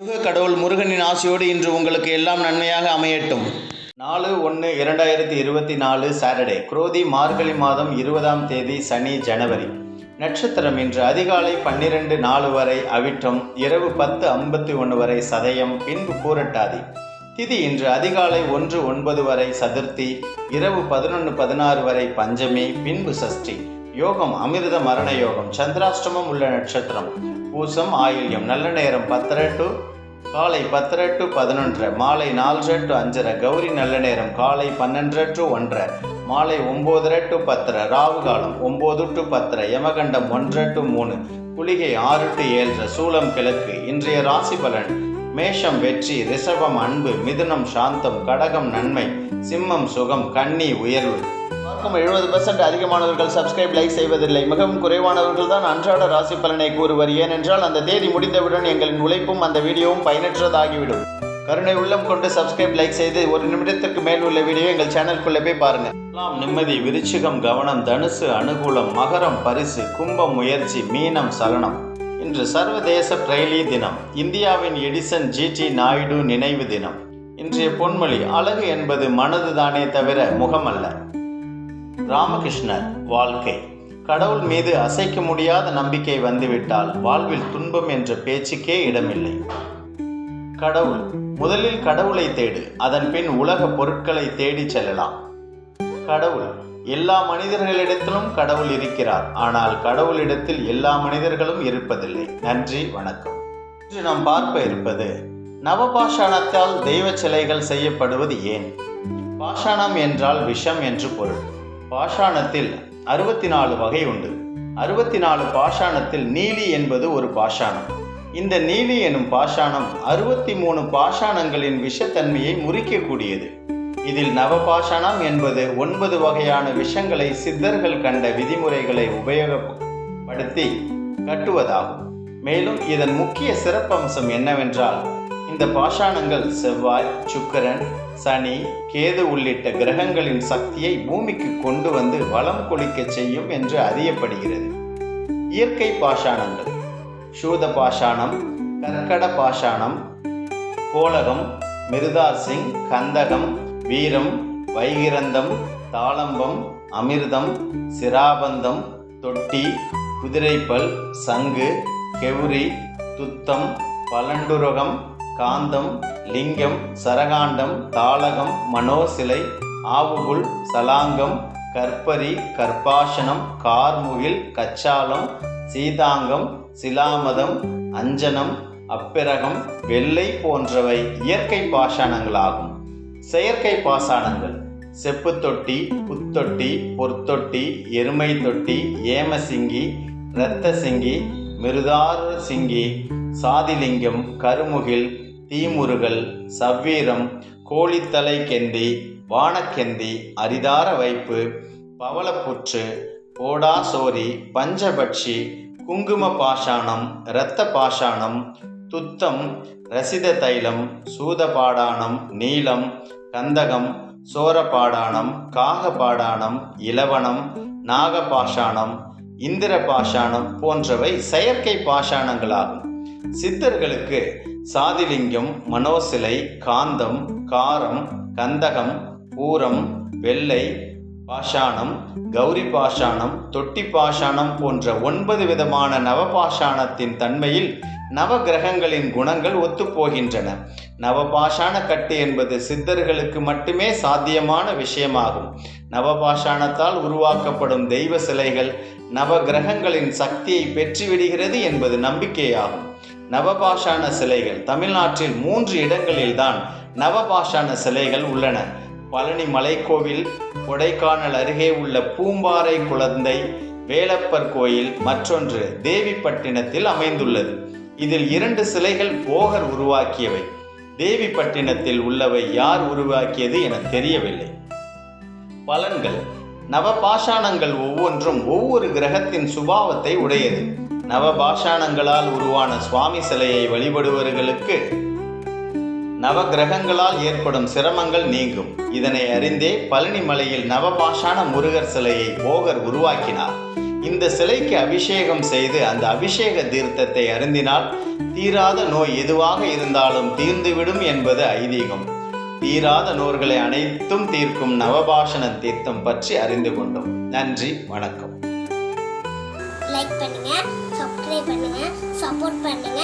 முருக கடவுள் முருகனின் ஆசையோடு இன்று உங்களுக்கு எல்லாம் நன்மையாக அமையட்டும். நாலு ஒன்று இரண்டாயிரத்தி இருபத்தி நாலு சாட்டர்டே குரோதி மார்கழி மாதம் இருபதாம் தேதி சனி ஜனவரி. நட்சத்திரம் இன்று அதிகாலை பன்னிரண்டு நாலு வரை அவிட்டம் இரவு பத்து ஐம்பத்தி ஒன்று வரை சதயம் பின்பு கூரட்டாதி திதி இன்று அதிகாலை ஒன்று ஒன்பது வரை சதுர்த்தி இரவு பதினொன்று பதினாறு வரை பஞ்சமி பின்பு சஷ்டி. யோகம் அமிர்த மரண யோகம் சந்திராஷ்டமம் உள்ள நட்சத்திரம். பூசம் ஆயில்யம் நல்ல நேரம் பத்தரை டு காலை பத்தரை டு பதினொன்றரை மாலை நாலரை டு அஞ்சரை கௌரி நல்ல நேரம் காலை பன்னெண்டரை டு ஒன்றரை மாலை ஒம்போதரை டு பத்தரை ராவு காலம் ஒம்பது டு பத்தரை யமகண்டம் ஒன்றரை டு மூணு குளிகை ஆறு டு ஏழரை சூலம் கிழக்கு இன்றைய ராசி பலன் மேஷம் வெற்றி ரிஷபம் அன்பு மிதுனம் சாந்தம் கடகம் நன்மை சிம்மம் சுகம் கன்னி உயர்வு. பார்க்கும் எழுபது பர்சன்ட் அதிகமானவர்கள் சப்ஸ்கிரைப் லைக் செய்வதில்லை. மிகவும் குறைவானவர்கள் தான் அன்றாட ராசி பலனை கூறுவர். ஏனென்றால் அந்த தேதி முடிந்தவுடன் எங்களின் உழைப்பும் அந்த வீடியோவும் பயனற்றதாகிவிடும். கருணை உள்ளம் கொண்டு சப்ஸ்கிரைப் லைக் செய்து ஒரு நிமிடத்திற்கு மேல் உள்ள வீடியோ எங்கள் சேனலுக்குள்ளே போய் பாருங்க. எல்லாம் நிம்மதி விருச்சிகம் கவனம் தனுசு அனுகூலம் மகரம் பரிசு கும்பம் முயற்சி மீனம் சலனம். இன்று சர்வதேச பிரெய்லி தினம் இந்தியாவின் எடிசன் ஜிடி நாயுடு நினைவு தினம். இன்றைய பொன்மொழி அழகு என்பது மனதுதானே தவிர முகமல்ல. ராமகிருஷ்ணர் வாழ்க்கை. கடவுள் மீது அசைக்க முடியாத நம்பிக்கை வந்துவிட்டால் வாழ்வில் துன்பம் என்ற பேச்சுக்கே இடமில்லை. கடவுள் முதலில் கடவுளை தேடு அதன் பின் உலக பொருட்களை தேடிச் செல்லலாம். கடவுள் எல்லா மனிதர்களிடத்திலும் கடவுள் இருக்கிறார். ஆனால் கடவுளிடத்தில் எல்லா மனிதர்களும் இருப்பதில்லை. நன்றி வணக்கம். இன்று நாம் பார்க்க இருப்பது நவபாஷாணத்தால் தெய்வ சிலைகள் செய்யப்படுவது ஏன்? பாஷாணம் என்றால் விஷம் என்று பொருள். பாஷாணத்தில் அறுபத்தி நாலு வகை உண்டு. அறுபத்தி நாலு பாஷாணத்தில் நீலி என்பது ஒரு பாஷாணம். இந்த நீலி எனும் பாஷாணம் அறுபத்தி மூணு பாஷாணங்களின் விஷத்தன்மையை முறிக்கக்கூடியது. இதில் நவபாஷாணம் என்பது ஒன்பது வகையான விஷங்களை சித்தர்கள் கண்ட விதிமுறைகளை உபயோகப்படுத்தி கட்டுவதாகும். மேலும் இதன் முக்கிய சிறப்பம்சம் என்னவென்றால் இந்த பாஷாணங்கள் செவ்வாய் சுக்கிரன் சனி கேது உள்ளிட்ட கிரகங்களின் சக்தியை பூமிக்கு கொண்டு வந்து வளம் கொளிக்க செய்யும் என்று அறியப்படுகிறது. இயற்கை பாஷாணங்கள் சூத பாஷாணம் கற்கட பாஷாணம் கோலகம் மிருதா சிங் கந்தகம் வீரம் வைகிரந்தம் தாளம்பம் அமிர்தம் சிராபந்தம் தொட்டி குதிரைப்பல் சங்கு கெவுரி துத்தம் பலண்டுரகம் காந்தம் லிங்கம் சரகாண்டம் தாளகம் மனோசிலை ஆவுகுல் சலாங்கம் கற்பரி கற்பாசனம் கார்முகில் கச்சாலம் சீதாங்கம் சிலாமதம் அஞ்சனம் அப்பிரகம் வெள்ளை போன்றவை இயற்கை பாஷாணங்களாகும். செயற்கை பாசானங்கள் செப்பு தொட்டி புத்தொட்டி பொற்தொட்டி எருமை தொட்டி ஏமசிங்கி இரத்த சிங்கி மிருதார சிங்கி சாதிலிங்கம் கருமுகில் தீமுருகல் சவ்வீரம் கோழித்தலை கெந்தி வானக்கெந்தி அரிதார வைப்பு பவளப்புற்று ஓடாசோரி பஞ்சபட்சி குங்கும பாஷாணம் இரத்த பாஷாணம் துத்தம் ரசித தைலம் சூதபாடானம் நீளம் கந்தகம் சோரபாடானம் காகபாடானம் இலவனம் நாகபாஷாணம் இந்திர பாஷாணம் போன்றவை செயற்கை பாஷாணங்களாகும். சித்தர்களுக்கு சாதிலிங்கம் மனோசிலை காந்தம் காரம் கந்தகம் பூரம் வெள்ளை பாஷாணம் கௌரி பாஷாணம் தொட்டி பாஷாணம் போன்ற ஒன்பது விதமான நவபாஷாணத்தின் தன்மையில் நவ கிரகங்களின் குணங்கள் ஒத்துப்போகின்றன. நவபாஷாண கட்டு என்பது சித்தர்களுக்கு மட்டுமே சாத்தியமான விஷயமாகும். நவபாஷாணத்தால் உருவாக்கப்படும் தெய்வ சிலைகள் நவ கிரகங்களின் சக்தியை பெற்றுவிடுகிறது என்பது நம்பிக்கையாகும். நவபாஷாண சிலைகள் தமிழ்நாட்டில் மூன்று இடங்களில்தான் நவபாஷாண சிலைகள் உள்ளன. பழனி மலைக்கோவில் கொடைக்கானல் அருகே உள்ள பூம்பாறை குழந்தை வேலப்பர் கோயில் மற்றொன்று தேவிப்பட்டினத்தில் அமைந்துள்ளது. இதில் இரண்டு சிலைகள் போகர் உருவாக்கியவை. தேவிப்பட்டினத்தில் உள்ளவை யார் உருவாக்கியது என தெரியவில்லை. பலன்கள். நவபாஷாணங்கள் ஒவ்வொன்றும் ஒவ்வொரு கிரகத்தின் சுபாவத்தை உடையது. நவபாஷாணங்களால் உருவான சுவாமி சிலையை வழிபடுபவர்களுக்கு நவ கிரகங்களால் ஏற்படும் சிரமங்கள் நீங்கும். இதனை அறிந்தே பழனி மலையில் நவபாஷாண முருகர் சிலையை போகர் உருவாக்கினார். இந்த சிலைக்கு அபிஷேகம் செய்து அந்த அபிஷேக தீர்த்தத்தை அருந்தினால் தீராத நோய் எதுவாக இருந்தாலும் தீர்ந்துவிடும் என்பது ஐதீகம். தீராத நோய்களை அனைத்தும் தீர்க்கும் நவபாஷண தீர்த்தம் பற்றி அறிந்து கொண்டோம். நன்றி வணக்கம். லைக் பண்ணுங்க சப்ஸ்கிரைப் பண்ணுங்க சப்போர்ட் பண்ணுங்க.